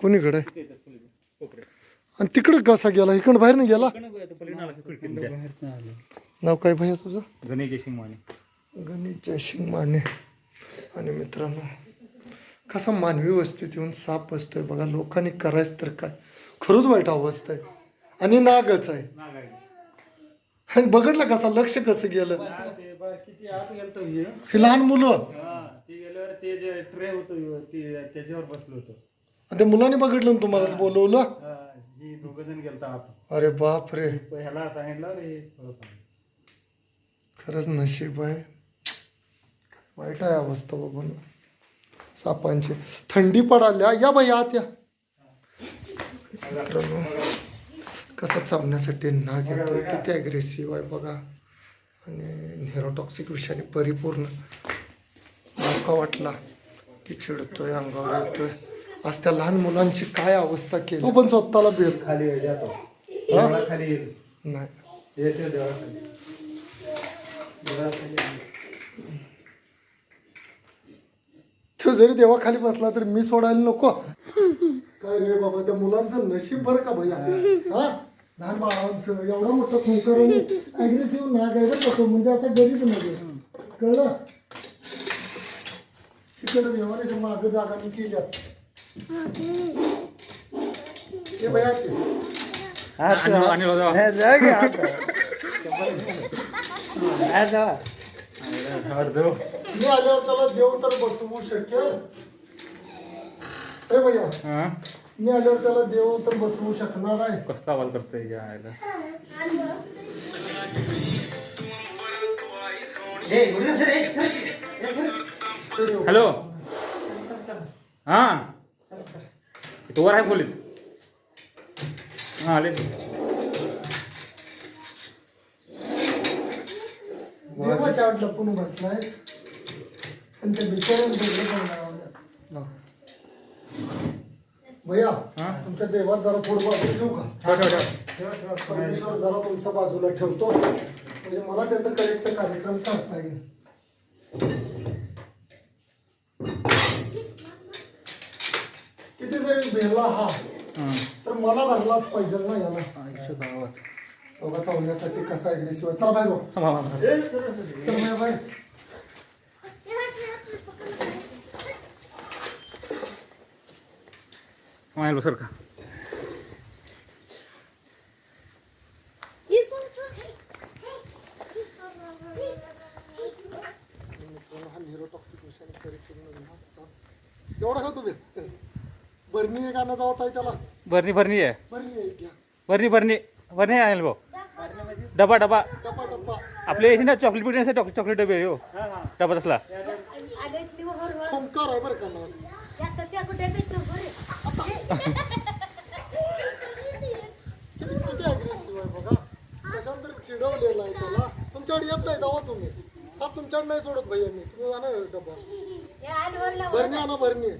कोणीकडे? आणि तिकडं कसा गेला? इकडं बाहेर नाही गेला? नाव काय भैया तुझं? गणेश जयसिंग माने गणेश जयसिंग माने आणि मित्रांनो कसा मानवी वस्तीत येऊन साप बसतोय बघा. लोकांनी करायचं तर काय? खरंच वाईट अवस्था आहे. आणि नागच आहे. आणि बघितलं कसा? लक्ष कसं गेलं? किती आत गेलतो हे लहान मुलं. हा ते गेल्यावर ते जे ट्रे होतं ते त्याच्यावर बसलो होतो. त्या मुलांनी बघितलं ना तुम्हालाच बोलवलं? हा, दोघ जण गेलता आत. अरे बाप रे ह्याला सांगितलं रे. खरंच नशीब आहे. वाईट आहे अवस्था बघून. सापांची. थंडी पडाल्या. या बाई आत या. मित्रांनो कसा चावण्यासाठी नाग येतोय किती अग्रेसिव्ह आहे बघा. आणि नेरोटॉक्सिक विषयाने परिपूर्ण धोका वाटला. की चिडतोय अंगावर येतोय. आज त्या लहान मुलांची काय अवस्था केली? तू पण स्वतःला बेल खाली ये, ये. नाही. येते देवळाखाली. देवळाखाली ये. तो जरी देवाखाली बसला तर मी सोडायला नको. काय रे बाबा त्या मुलांचं नशीब बरं का भैया? हा? लहान बाळांचं एवढा मोठा खुंकर अग्रेसिव्ह नाग आहे बरं का तो? म्हणजे असा गरीब नाही कळलं? तिकडे देवाने माग जागा मी केल्या मी आल्यावर त्याला देव तर बसवू शकेल हे भैया हा? मी आल्यावर त्याला देव तर बसवू शकणार आहे कसला आवाज करतोय या आयला हॅलो हा तू वर आहे खोलीत. हा आले. देवाच्या आड लपून बसलाय. आणि त्या बिचाऱ्याने वेगळं पण. भैया हा? तुमच्या देवात जरा थोडं बाजूला ठेवू का? ठेव ठेव ठेव. परमेश्वर जरा तुमच्या बाजूला ठेवतो. म्हणजे मला त्याचा करेक्ट कार्यक्रम करता येईल. किती जरी भेला हा. हा. तर मला धरलाच पाहिजे ना याला. गावात बघा चावण्यासाठी कसा अग्रेसिव्ह आहे चला बाहेर हो. चल बाहेर मायला सर का हा हा. एवढा का तुम्ही? बरणी एक आणा जावत आहे त्याला. बरणी बरणी आहे. बरणी एक घ्या. बरणी बरणी भाऊ? डबा डबा. डब्बा डब्बा आपले याचे ना चॉकलेट बिटी चॉकलेट चॉकलेट डबे हो. डबा तसला. ओंकार आहे बरं का नाव. किती किती अग्रेसिव्ह आहे बघा. कशाला तरी चिडवलेला आहे त्याला. तुमच्याकडे येत नाही जावा तुम्ही. साप तुमच्याकडे नाही सोडत भैया मी तुम्ही आणा हे डब्बा बरणी आणा बरणी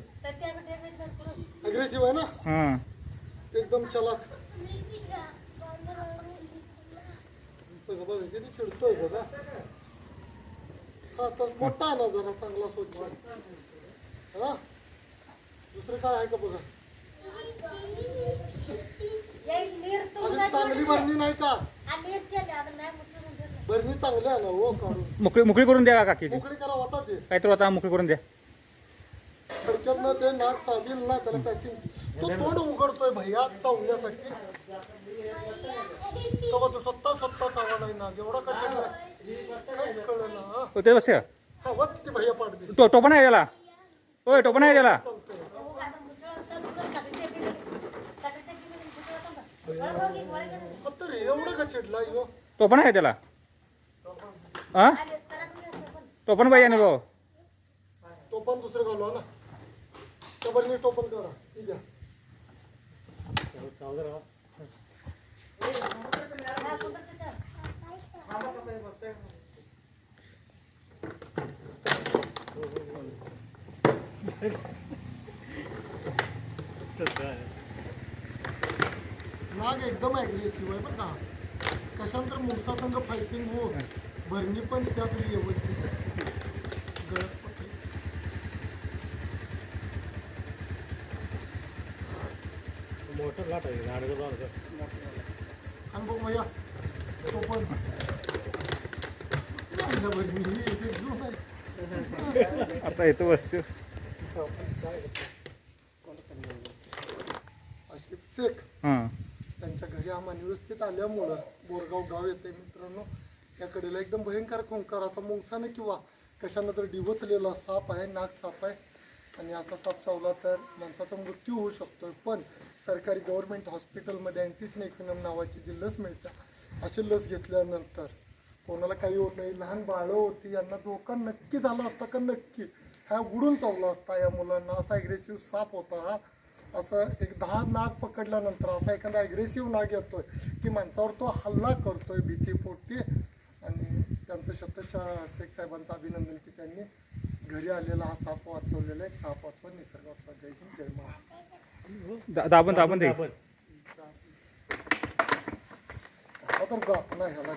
अग्रेसिव्ह आहे ना? हा एकदम चलाक. बघा बघा किती चिडतोय बघा हा. तर मोठा आहे ना जरा चांगला स्वच्छ हा? दुसरं काय आहे का बघा? अजून चांगली भरणी नाही का? भरणी चांगली आहे ना हो काढून. मोकळी मोकळी करून द्या काकी मोकळी करा होता ते काहीतरी आता मोकळी करून द्या. थडक्यातनं ते नाक चावील ना त्याला पॅकिंग तो तोंड उघडतोय भैया चावण्यासाठी. तेव्हा तो स्वतः स्वतः चावा नाही ना एवढा का चिडला काहीच कळलं ना हा. हो, ते बसते हा वत किती भैया पाडते तो टोपण आहे त्याला. होय टोपण आहे त्याला. फक्त रे एवढं का चिडला यो टोपण आहे त्याला. हा? टोपण पाहिजे ना भाऊ. टोपण दुसरं घालवा ना? कबर नीट ओपन करा. ठीक नाग एकदम अग्रेसिव्ह आहे बरं का कशानंतर मुलसा संघ फायटिंग होत भरणी पण त्याच लेवलची आणि बघ भैया तो पण नाही बरं, मी एक एक घेऊन आहे. आता येतो वस्तू शेख हां. त्यांच्या घरी आम्हाला व्यवस्थित आल्यामुळं बोरगाव गाव येते मित्रांनो. या कडेला एकदम भयंकर खोंकार असा मुंगसाने किंवा कशानं तर डिवचलेला साप आहे नाग साप आहे. आणि असा साप चावला तर माणसाचा मृत्यू होऊ शकतो पण सरकारी गव्हर्मेंट हॉस्पिटलमध्ये अँटीस्नेक्विनम नावाची जी लस मिळते अशी लस घेतल्यानंतर कोणाला काही होत नाही. लहान बाळं होती यांना धोका नक्की झाला असता का नक्की? हा उडून चावला असता या मुलांना. असा ॲग्रेसिव्ह साप होता हा. असं एक दहा नाग पकडल्यानंतर असा एखादा ॲग्रेसिव्ह नाग येतोय की माणसावर तो हल्ला करतोय भीतीपोटी. आणि त्यांचं शतच्या शेख साहेबांचं अभिनंदन की त्यांनी घरी आलेला हा साप वाचवलेला आहे. साप वाचवा निसर्ग वाचवा. जय हिंद जय महाराज. दा- दाबून दाबून दे. हा तर जात नाही ह्याला